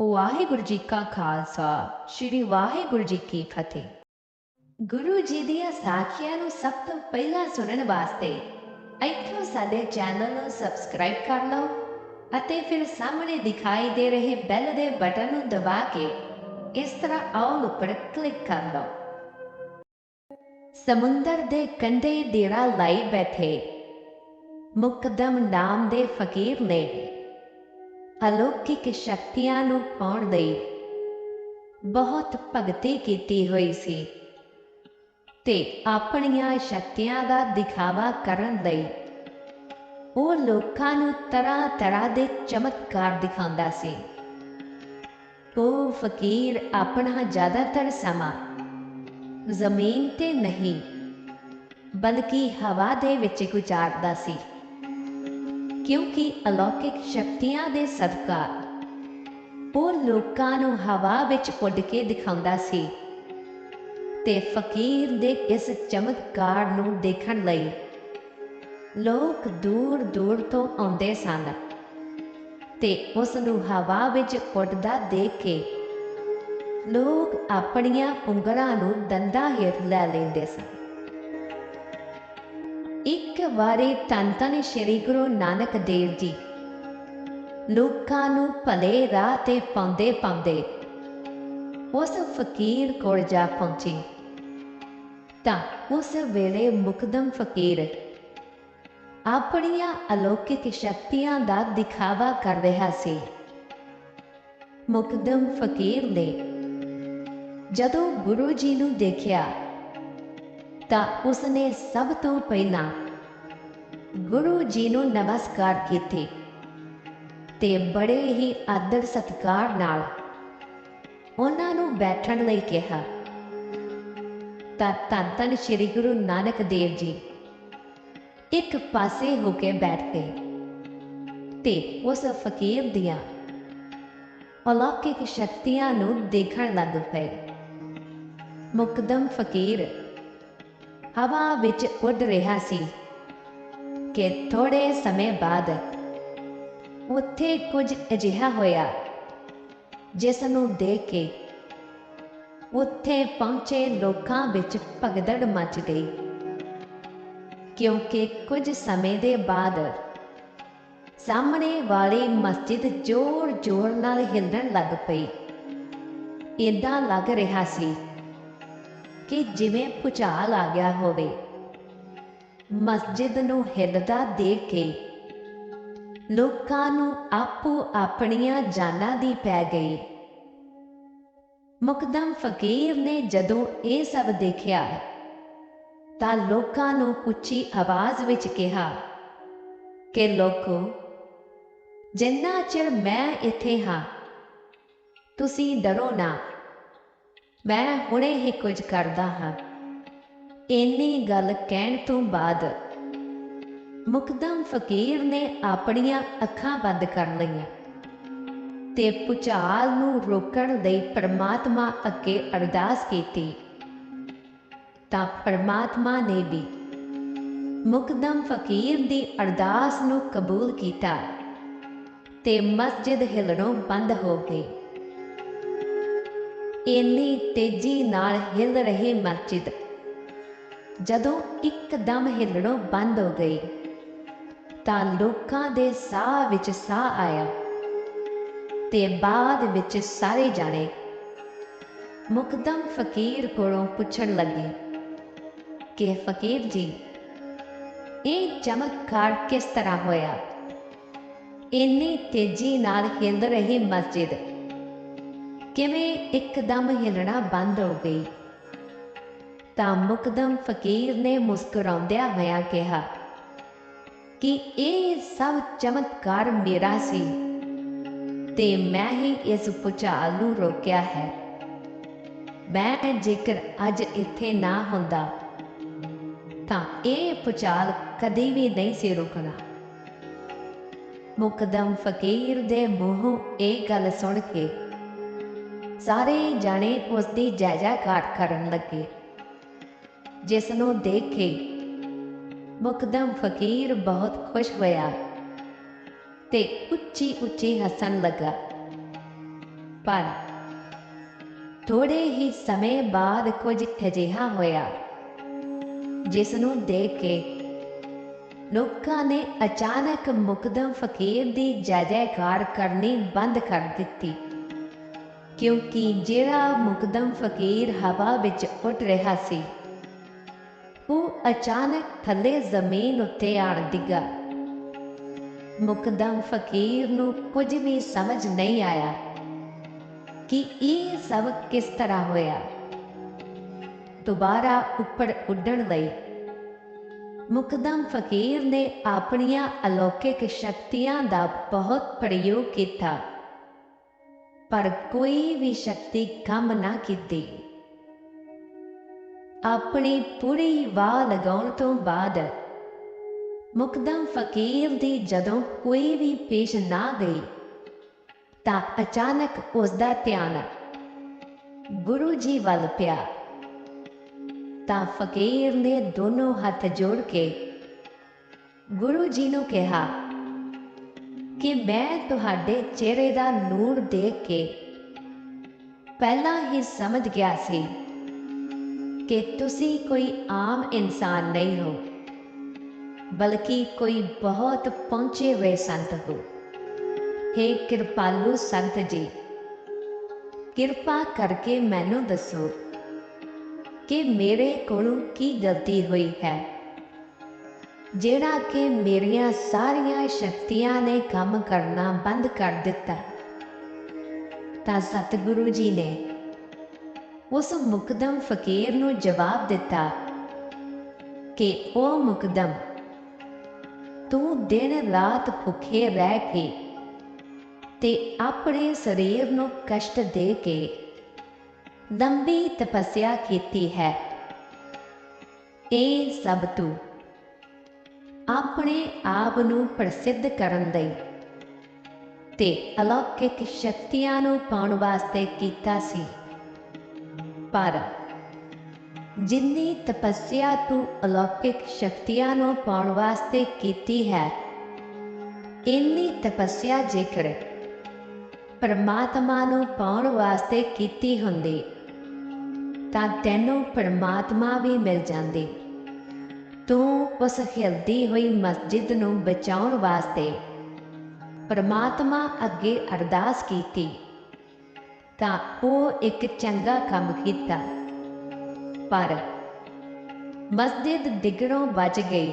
ਵਾਹਿਗੁਰੂ ਜੀ ਕਾ ਖਾਲਸਾ, ਸ੍ਰੀ ਵਾਹਿਗੁਰੂ ਜੀ ਕੀ ਫਤਿਹ। ਗੁਰੂ ਜੀ ਦੀਆਂ ਸਾਖੀਆਂ ਨੂੰ ਸਭ ਤੋਂ ਪਹਿਲਾਂ ਸੁਣਨ ਵਾਸਤੇ ਇੱਥੋਂ ਸਾਡੇ ਚੈਨਲ ਨੂੰ ਸਬਸਕ੍ਰਾਈਬ ਕਰ ਲਓ ਅਤੇ ਫਿਰ ਸਾਹਮਣੇ ਦਿਖਾਈ ਦੇ ਰਹੇ ਬੈਲ ਦੇ ਬਟਨ ਨੂੰ ਦਬਾ ਕੇ ਇਸ ਤਰ੍ਹਾਂ ਆਲ ਉੱਪਰ ਕਲਿੱਕ ਕਰ ਲਓ। ਸਮੁੰਦਰ ਦੇ ਕੰਢੇ ਡੇਰਾ ਲਾਈ ਬੈਠੇ ਮੁਕਦਮ ਨਾਮ ਦੇ ਫਕੀਰ ਨੇ ਅਲੌਕਿਕ ਸ਼ਕਤੀਆਂ ਨੂੰ ਪਾਉਣ ਲਈ ਬਹੁਤ ਭਗਤੀ ਕੀਤੀ ਹੋਈ ਸੀ ਤੇ ਆਪਣੀਆਂ ਸ਼ਕਤੀਆਂ ਦਾ ਦਿਖਾਵਾ ਕਰਨ ਲਈ ਉਹ ਲੋਕਾਂ ਨੂੰ ਤਰ੍ਹਾਂ ਤਰ੍ਹਾਂ ਦੇ ਚਮਤਕਾਰ ਦਿਖਾਉਂਦਾ ਸੀ। ਉਹ ਫਕੀਰ ਆਪਣਾ ਜ਼ਿਆਦਾਤਰ ਸਮਾਂ ਜ਼ਮੀਨ ਤੇ ਨਹੀਂ, ਬਲਕਿ ਹਵਾ ਦੇ ਵਿੱਚ ਗੁਜ਼ਾਰਦਾ ਸੀ। ਕਿਉਂਕਿ ਅਲੌਕਿਕ ਸ਼ਕਤੀਆਂ ਦੇ ਸਦਕਾ ਉਹ ਲੋਕਾਂ ਨੂੰ ਹਵਾ ਵਿੱਚ ਉੱਡ ਕੇ ਦਿਖਾਉਂਦਾ ਸੀ ਤੇ ਫਕੀਰ ਦੇ ਇਸ ਚਮਤਕਾਰ ਨੂੰ ਦੇਖਣ ਲਈ ਲੋਕ ਦੂਰ ਦੂਰ ਤੋਂ ਆਉਂਦੇ ਸਨ ਤੇ ਉਸ ਨੂੰ ਹਵਾ ਵਿੱਚ ਉੱਡਦਾ ਦੇਖ ਕੇ ਲੋਕ ਆਪਣੀਆਂ ਉਂਗਲਾਂ ਨੂੰ ਦੰਦਾਂ ਹੇਠ ਲੈ ਲੈਂਦੇ ਸਨ। ਵਾਰੀ ਧੰਨ ਧੰਨ ਸ੍ਰੀ ਗੁਰੂ ਨਾਨਕ ਦੇਵ ਜੀ। ਲੋਕਾਂ ਨੂੰ ਭਲੇ ਰਾਹ ਤੇ ਪਾਉਂਦੇ ਪਾਉਂਦੇ ਉਸ ਫਕੀਰ ਕੋਲ ਜਾ ਪਹੁੰਚੇ। ਤਾਂ ਉਸ ਵੇਲੇ ਮੁਕਦਮ ਫਕੀਰ ਆਪਣੀਆਂ ਅਲੌਕਿਕ ਸ਼ਕਤੀਆਂ ਦਾ ਦਿਖਾਵਾ ਕਰ ਰਿਹਾ ਸੀ। ਮੁਕਦਮ ਫਕੀਰ ਨੇ ਜਦੋਂ ਗੁਰੂ ਜੀ ਨੂੰ ਦੇਖਿਆ ਤਾਂ ਉਸਨੇ ਸਭ ਤੋਂ ਪਹਿਲਾਂ ਗੁਰੂ ਜੀ ਨੂੰ ਨਮਸਕਾਰ ਕੀਤੇ ਤੇ ਬੜੇ ਹੀ ਆਦਰ ਸਤਿਕਾਰ ਨਾਲ ਉਹਨਾਂ ਨੂੰ ਬੈਠਣ ਲਈ ਕਿਹਾ। ਤਾਂ ਧੰਨ ਧੰਨ ਸ੍ਰੀ ਗੁਰੂ ਨਾਨਕ ਦੇਵ ਜੀ ਇੱਕ ਪਾਸੇ ਹੋ ਕੇ ਬੈਠ ਗਏ ਤੇ ਉਸ ਫਕੀਰ ਦੀਆਂ ਅਲੌਕਿਕ ਸ਼ਕਤੀਆਂ ਨੂੰ ਦੇਖਣ ਲੱਗ ਪਏ। ਮੁਕਦਮ ਫਕੀਰ ਹਵਾ ਵਿੱਚ ਉੱਡ ਰਿਹਾ ਸੀ। ਕਿ ਥੋੜੇ ਸਮੇਂ ਬਾਅਦ ਉੱਥੇ ਕੁਝ ਅਜਿਹਾ ਹੋਇਆ, ਜਿਸ ਨੂੰ ਦੇਖ ਕੇ ਉੱਥੇ ਪਹੁੰਚੇ ਲੋਕਾਂ ਵਿੱਚ ਭਗਦੜ ਮਚ ਗਈ। ਕਿਉਂਕਿ ਕੁਝ ਸਮੇਂ ਦੇ ਬਾਅਦ ਸਾਹਮਣੇ ਵਾਲੀ ਮਸਜਿਦ ਜ਼ੋਰ-ਜ਼ੋਰ ਨਾਲ ਹਿੱਲਣ ਲੱਗ ਪਈ। ਇਦਾਂ ਲੱਗ ਰਿਹਾ ਸੀ ਕਿ ਜਿਵੇਂ ਭੁਚਾਲ ਆ ਗਿਆ ਹੋਵੇ। ਮਸਜਿਦ ਨੂੰ ਹਿੱਲਦਾ ਦੇਖ ਕੇ ਲੋਕਾਂ ਨੂੰ ਆਪੋ ਆਪਣੀਆਂ ਜਾਨਾਂ ਦੀ ਪੈ ਗਈ। ਮੁਕਦਮ ਫਕੀਰ ਨੇ ਜਦੋਂ ਇਹ ਸਭ ਦੇਖਿਆ, ਤਾਂ ਲੋਕਾਂ ਨੂੰ ਉੱਚੀ ਆਵਾਜ਼ ਵਿੱਚ ਕਿਹਾ ਕਿ, ਲੋਕੋ, ਜਿੰਨਾ ਚਿਰ ਮੈਂ ਇੱਥੇ ਹਾਂ, ਤੁਸੀਂ ਡਰੋ ਨਾ। ਮੈਂ ਹੁਣੇ ਹੀ ਕੁਝ ਕਰਦਾ ਹਾਂ। ਇੰਨੀ ਗੱਲ ਕਹਿਣ ਤੋਂ ਬਾਅਦ ਮੁਕਦਮ ਫਕੀਰ ਨੇ ਆਪਣੀਆਂ ਅੱਖਾਂ ਬੰਦ ਕਰ ਲਈਆਂ ਤੇ ਪੁਚਾਲ ਨੂੰ ਰੋਕਣ ਲਈ ਪਰਮਾਤਮਾ ਅੱਗੇ ਅਰਦਾਸ ਕੀਤੀ। ਤਾਂ ਪਰਮਾਤਮਾ ਨੇ ਵੀ ਮੁਕਦਮ ਫਕੀਰ ਦੀ ਅਰਦਾਸ ਨੂੰ ਕਬੂਲ ਕੀਤਾ ਤੇ ਮਸਜਿਦ ਹਿਲਣੋਂ ਬੰਦ ਹੋ ਗਈ। ਇੰਨੀ ਤੇਜ਼ੀ ਨਾਲ ਹਿਲ ਰਹੀ ਮਸਜਿਦ ਜਦੋਂ ਇੱਕਦਮ ਹਿਲਣੋਂ ਬੰਦ ਹੋ ਗਈ, ਤਾਂ ਲੋਕਾਂ ਦੇ ਸਾਹ ਵਿੱਚ ਸਾਹ ਆਇਆ ਤੇ ਬਾਅਦ ਵਿੱਚ ਸਾਰੇ ਜਾਣੇ ਮੁਕਦਮ ਫਕੀਰ ਕੋਲੋਂ ਪੁੱਛਣ ਲੱਗੇ ਕਿ ਫਕੀਰ ਜੀ, ਇਹ ਚਮਤਕਾਰ ਕਿਸ ਤਰ੍ਹਾਂ ਹੋਇਆ? ਇੰਨੀ ਤੇਜ਼ੀ ਨਾਲ ਹਿੱਲ ਰਹੀ ਮਸਜਿਦ ਕਿਵੇਂ ਇੱਕਦਮ ਹਿਲਣਾ ਬੰਦ ਹੋ ਗਈ? ਤਾਂ ਮੁਕਦਮ ਫਕੀਰ ਨੇ ਮੁਸਕਰਾਉਂਦਿਆਂ ਹੋਇਆ ਕਿਹਾ, ਕਿ ਇਹ ਸਭ ਚਮਤਕਾਰ ਮੇਰਾ ਸੀ ਤੇ ਮੈਂ ਹੀ ਇਸ ਪੁਚਾਲ ਨੂੰ ਰੋਕਿਆ ਹੈ। ਮੈਂ ਜੇਕਰ ਅੱਜ ਇੱਥੇ ਨਾ ਹੁੰਦਾ ਤਾਂ ਇਹ ਪੁਚਾਲ ਕਦੇ ਵੀ ਨਹੀਂ ਸੀ ਰੁਕਣਾ ਮੁਕਦਮ ਫਕੀਰ ਦੇ ਮੂੰਹੋਂ ਇਹ ਗੱਲ ਸੁਣ ਕੇ ਸਾਰੇ ਜਾਣੇ ਉਸ ਦੀ ਜਾਇਜ਼ਾਕਾਰ ਕਰਨ ਲੱਗੇ। ਜਿਸ ਨੂੰ ਦੇਖ ਕੇ ਮੁਕਦਮ ਫਕੀਰ ਬਹੁਤ ਖੁਸ਼ ਹੋਇਆ ਤੇ ਉੱਚੀ ਉੱਚੀ ਹੱਸਣ ਲੱਗਾ। ਪਰ ਥੋੜੇ ਹੀ ਸਮੇਂ ਬਾਅਦ ਕੁਝ ਅਜਿਹਾ ਹੋਇਆ ਜਿਸ ਨੂੰ ਦੇਖ ਕੇ ਲੋਕਾਂ ਨੇ ਅਚਾਨਕ ਮੁਕਦਮ ਫਕੀਰ ਦੀ ਜੈ ਕਰਨੀ ਬੰਦ ਕਰ ਦਿੱਤੀ। ਕਿਉਂਕਿ ਜਿਹੜਾ ਮੁਕਦਮ ਫਕੀਰ ਹਵਾ ਵਿੱਚ ਉੱਡ ਰਿਹਾ ਸੀ ਅਚਾਨਕ ਥੱਲੇ ਜ਼ਮੀਨ ਉੱਤੇ ਆਣ ਡਿੱਗਾ। ਮੁਕਦਮ ਫਕੀਰ ਨੂੰ ਕੁਝ ਵੀ ਸਮਝ ਨਹੀਂ ਆਇਆ ਕਿ ਇਹ ਸਭ ਕਿਸ ਤਰ੍ਹਾਂ ਹੋਇਆ। ਦੁਬਾਰਾ ਉੱਪਰ ਉੱਡਣ ਲਈ ਮੁਕਦਮ ਫਕੀਰ ਨੇ ਆਪਣੀਆਂ ਅਲੌਕਿਕ ਸ਼ਕਤੀਆਂ ਦਾ ਬਹੁਤ ਪ੍ਰਯੋਗ ਕੀਤਾ, ਪਰ ਕੋਈ ਵੀ ਸ਼ਕਤੀ ਕੰਮ ਨਾ ਕੀਤੀ। ਆਪਣੀ ਪੂਰੀ ਵਾਹ ਲਗਾਉਣ ਤੋਂ ਬਾਅਦ ਮੁਕਦਮ ਫਕੀਰ ਦੀ ਜਦੋਂ ਕੋਈ ਵੀ ਪੇਸ਼ ਨਾ ਗਈ ਤਾਂ ਅਚਾਨਕ ਉਸ ਦਾ ਧਿਆਨ ਗੁਰੂ ਜੀ ਵੱਲ ਪਿਆ। ਤਾਂ ਫਕੀਰ ਨੇ ਦੋਨੋਂ ਹੱਥ ਜੋੜ ਕੇ ਗੁਰੂ ਜੀ ਨੂੰ ਕਿਹਾ, ਕਿ ਮੈਂ ਤੁਹਾਡੇ ਚਿਹਰੇ ਦਾ ਨੂਰ ਦੇਖ ਕੇ ਪਹਿਲਾਂ ਹੀ ਸਮਝ ਗਿਆ ਸੀ ਕਿ ਤੁਸੀਂ ਕੋਈ ਆਮ ਇਨਸਾਨ ਨਹੀਂ ਹੋ, ਬਲਕਿ ਕੋਈ ਬਹੁਤ ਪਹੁੰਚੇ ਹੋਏ ਸੰਤ ਹੋ। हे ਕਿਰਪਾਲੂ ਸੰਤ ਜੀ, ਕਿਰਪਾ ਕਰਕੇ ਮੈਨੂੰ ਦੱਸੋ ਕਿ ਮੇਰੇ ਕੋਲੋਂ ਕੀ ਗਲਤੀ ਹੋਈ ਹੈ, ਜਿਹੜਾ ਕਿ ਮੇਰੀਆਂ ਸਾਰੀਆਂ ਸ਼ਕਤੀਆਂ ਨੇ ਕੰਮ ਕਰਨਾ ਬੰਦ ਕਰ ਦਿੱਤਾ। ਤਾਂ ਸਤਿਗੁਰੂ ਜੀ ਨੇ ਉਸ ਮੁਕਦਮ ਫਕੀਰ ਨੂੰ ਜਵਾਬ ਦਿੱਤਾ ਕਿ ਉਹ ਮੁਕਦਮ, ਤੂੰ ਦਿਨ ਰਾਤ ਭੁੱਖੇ ਰਹਿ ਕੇ ਤੇ ਆਪਣੇ ਸਰੀਰ ਨੂੰ ਕਸ਼ਟ ਦੇ ਕੇ ਲੰਬੀ ਤਪੱਸਿਆ ਕੀਤੀ ਹੈ। ਇਹ ਸਭ ਤੂੰ ਆਪਣੇ ਆਪ ਨੂੰ ਪ੍ਰਸਿੱਧ ਕਰਨ ਲਈ ਤੇ ਅਲੌਕਿਕ ਸ਼ਕਤੀਆਂ ਨੂੰ ਪਾਉਣ ਵਾਸਤੇ ਕੀਤਾ ਸੀ। ਪਰ ਜਿੰਨੀ ਤਪੱਸਿਆ ਤੂੰ ਅਲੌਕਿਕ ਸ਼ਕਤੀਆਂ ਨੂੰ ਪਾਉਣ ਵਾਸਤੇ ਕੀਤੀ ਹੈ, ਇੰਨੀ ਤਪੱਸਿਆ ਜੇਕਰ ਪਰਮਾਤਮਾ ਨੂੰ ਪਾਉਣ ਵਾਸਤੇ ਕੀਤੀ ਹੁੰਦੀ, ਤਾਂ ਤੈਨੂੰ ਪਰਮਾਤਮਾ ਵੀ ਮਿਲ ਜਾਂਦੀ। ਤੂੰ ਉਸ ਹਿਲਦੀ ਹੋਈ ਮਸਜਿਦ ਨੂੰ ਬਚਾਉਣ ਵਾਸਤੇ ਪਰਮਾਤਮਾ ਅੱਗੇ ਅਰਦਾਸ ਕੀਤੀ। ਤਾਂ ਉਹ ਇੱਕ ਚੰਗਾ ਕੰਮ ਕੀਤਾ। ਪਰ ਮਸਜਿਦ ਡਿੱਗਣੋਂ ਬਚ ਗਈ।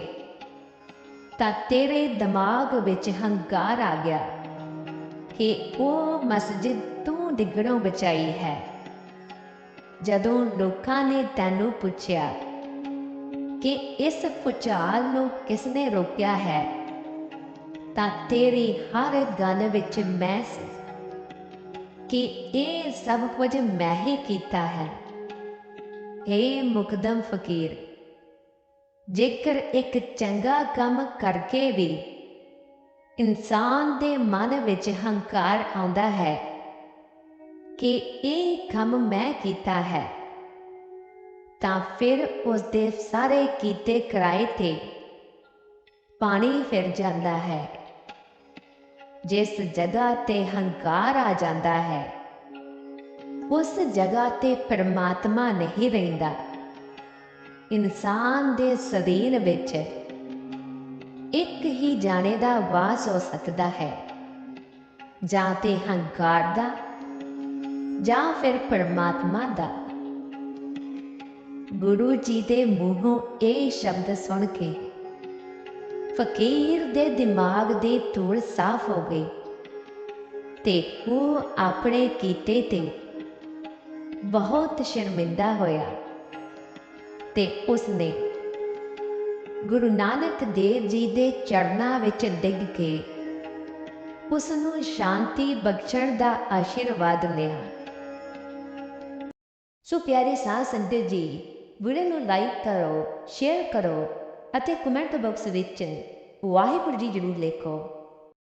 ਤਾਂ ਤੇਰੇ ਦਿਮਾਗ ਵਿੱਚ ਹੰਕਾਰ ਆ ਗਿਆ ਕਿ ਉਹ ਮਸਜਿਦ ਤੂੰ ਡਿੱਗਣੋਂ ਬਚਾਈ ਹੈ। ਜਦੋਂ ਲੋਕਾਂ ਨੇ ਤੈਨੂੰ ਪੁੱਛਿਆ ਕਿ ਇਸ ਭੁਚਾਲ ਨੂੰ ਕਿਸ ਨੇ ਰੋਕਿਆ ਹੈ, ਤਾਂ ਤੇਰੀ ਹਰ ਗੱਲ ਵਿੱਚ ਮੈਂ ਸੀ। ਕਿ ਇਹ ਸਭ ਕੁਝ ਮੈਂ ਹੀ ਕੀਤਾ ਹੈ। ਏ ਮੁਕਦਮ ਫਕੀਰ, ਜੇਕਰ ਇੱਕ ਚੰਗਾ ਕੰਮ ਕਰਕੇ ਵੀ ਇਨਸਾਨ ਦੇ ਮਨ ਵਿੱਚ ਹੰਕਾਰ ਆਉਂਦਾ ਹੈ ਕਿ ਇਹ ਕੰਮ ਮੈਂ ਕੀਤਾ ਹੈ, ਤਾਂ ਫਿਰ ਉਸ ਦੇ ਸਾਰੇ ਕੀਤੇ ਕਿਰਾਏ ਤੇ ਪਾਣੀ ਫਿਰ ਜਾਂਦਾ ਹੈ। ਜਿਸ ਜਗ੍ਹਾ ਤੇ ਹੰਕਾਰ ਆ ਜਾਂਦਾ ਹੈ, ਉਸ ਜਗ੍ਹਾ ਤੇ ਪਰਮਾਤਮਾ ਨਹੀਂ ਰਹਿੰਦਾ। ਇਨਸਾਨ ਦੇ ਸਰੀਰ ਵਿੱਚ ਇੱਕ ਹੀ ਜਾਣੇ ਦਾ ਵਾਸ ਹੋ ਸਕਦਾ ਹੈ, ਜਾਂ ਤੇ ਹੰਕਾਰ ਦਾ, ਜਾਂ ਫਿਰ ਪਰਮਾਤਮਾ ਦਾ। ਗੁਰੂ ਜੀ ਦੇ ਮੂੰਹੋਂ ਇਹ ਸ਼ਬਦ ਸੁਣ ਕੇ ਫਕੀਰ ਦੇ ਦਿਮਾਗ ਦੀ ਧੂੜ ਸਾਫ਼ ਹੋ ਗਈ ਤੇ ਉਹ ਆਪਣੇ ਕੀਤੇ ਤੇ ਬਹੁਤ ਸ਼ਰਮਿੰਦਾ ਹੋਇਆ ਤੇ ਉਸਨੇ ਗੁਰੂ ਨਾਨਕ ਦੇਵ ਜੀ ਦੇ ਚਰਨਾਂ ਵਿੱਚ ਡਿੱਗ ਕੇ ਉਸ ਨੂੰ ਸ਼ਾਂਤੀ ਬਖਸ਼ਣ ਦਾ ਆਸ਼ੀਰਵਾਦ ਲਿਆ ਸੋ ਪਿਆਰੇ ਸਾਧ ਸੰਗਤ ਜੀ, ਵੀਡੀਓ ਨੂੰ ਲਾਈਕ ਕਰੋ ਸ਼ੇਅਰ ਕਰੋ ਅਤੇ ਕਮੈਂਟ ਬਾਕਸ ਵਿੱਚ ਵਾਹਿਗੁਰੂ ਜੀ ਜ਼ਰੂਰ ਲਿਖੋ।